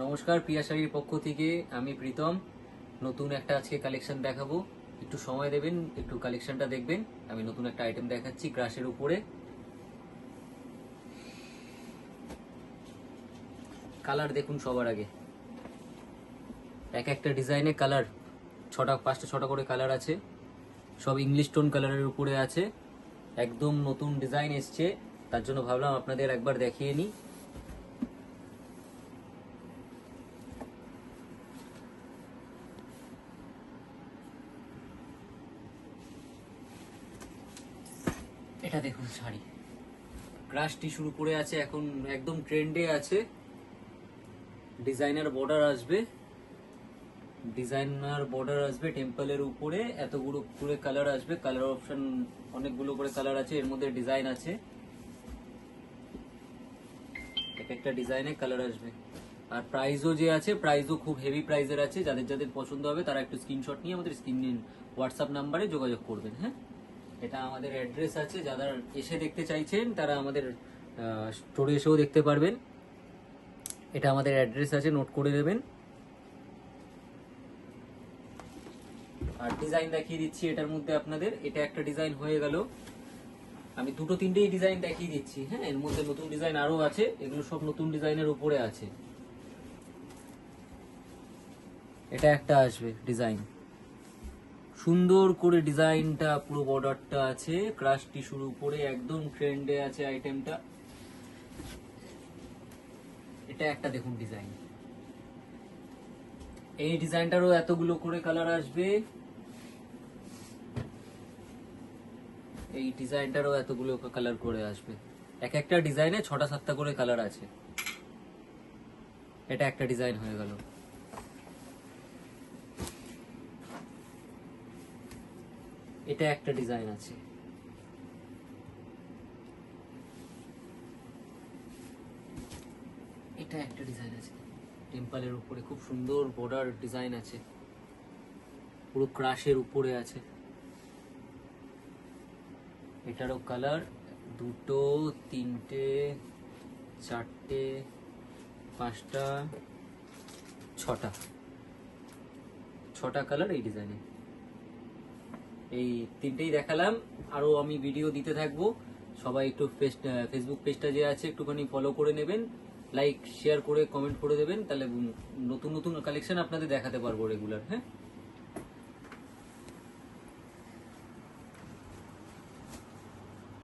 নমস্কার, প্রিয়া শাড়ির পক্ষ থেকে আমি প্রীতম। নতুন একটা আজকে কালেকশন দেখাবো। একটু সময় দেবেন, একটু কালেকশনটা দেখবেন। আমি নতুন একটা আইটেম দেখাচ্ছি গ্রাসের উপরে। কালার দেখুন সবার আগে। এক একটা ডিজাইনে কালার ছটা, পাঁচটা, ছটা করে কালার আছে। সব ইংলিশ টোন কালারের উপরে আছে। একদম নতুন ডিজাইন এসছে। তার জন্য ভাবলাম আপনাদের একবার দেখিয়ে নিই। এটা দেখুন শাড়ি। ক্রাশ টিস্যুর উপরে আছে, এখন একদম ট্রেন্ডে আছে। ডিজাইনার বর্ডার আসবে। ডিজাইনার বর্ডার আসবে টেম্পলের উপরে, এতগুলো করে কালার আসবে। কালার অপশন অনেকগুলো করে কালার আছে, এর মধ্যে ডিজাইন আছে। এক একটা ডিজাইনে কালার আসবে। আর প্রাইজও যে আছে প্রাইজও খুব হেভি প্রাইজের আছে। যাদের যাদের পছন্দ হবে, তারা একটু স্ক্রিনশট নিয়ে আমাদের স্ক্রিন হোয়াটসঅ্যাপ নাম্বারে যোগাযোগ করবেন হ্যাঁ? এটা আমাদের অ্যাড্রেস আছে, যারা এসে দেখতে চাইছেন, তারা আমাদের স্টোরে এসেও দেখতে পারবেন। এটা আমাদের অ্যাড্রেস আছে, নোট করে দেবেন আর ডিজাইন দেখিয়ে দিচ্ছি এটার মধ্যে আপনাদের। এটা একটা ডিজাইন হয়ে গেল। আমি দুটো, তিনটেই ডিজাইন দেখিয়ে দিচ্ছি। হ্যাঁ এর মধ্যে নতুন ডিজাইন আরও আছে। এগুলো সব নতুন ডিজাইনের উপরে আছে। এটা একটা আসবে ডিজাইন। সুন্দর করে ডিজাইনটা, পুরো বর্ডারটা আছে। ক্রাশ টিস্যুর উপরে একদম ট্রেন্ডে আছে আইটেমটা এটা একটা দেখুন ডিজাইন এই ডিজাইনটারও এতগুলো করে কালার আসবে। এই ডিজাইনটারও এতগুলো কালার করে আসবে। এক একটা ডিজাইনে ছটা সাতটা করে কালার আছে। এটা একটা ডিজাইন হয়ে গেল। এটা একটা ডিজাইন আছে। এটা একটা ডিজাইন আছে। টেম্পলের উপরে খুব সুন্দর বর্ডার ডিজাইন আছে। পুরো ক্রাশের উপরে আছে। এটারও কালার দুটো, তিনটে, চারটে, পাঁচটা, ছটা। ছটা কালার এই ডিজাইনে এই তিনটেই দেখালাম। আরও আমি ভিডিও দিতে থাকব। সবাই একটু ফেসবুক পেজটা যে আছে, একটুখানি ফলো করে নেবেন। লাইক শেয়ার করে কমেন্ট করে দেবেন। তাহলে নতুন নতুন কালেকশন আপনাদের দেখাতে পারব রেগুলার হ্যাঁ?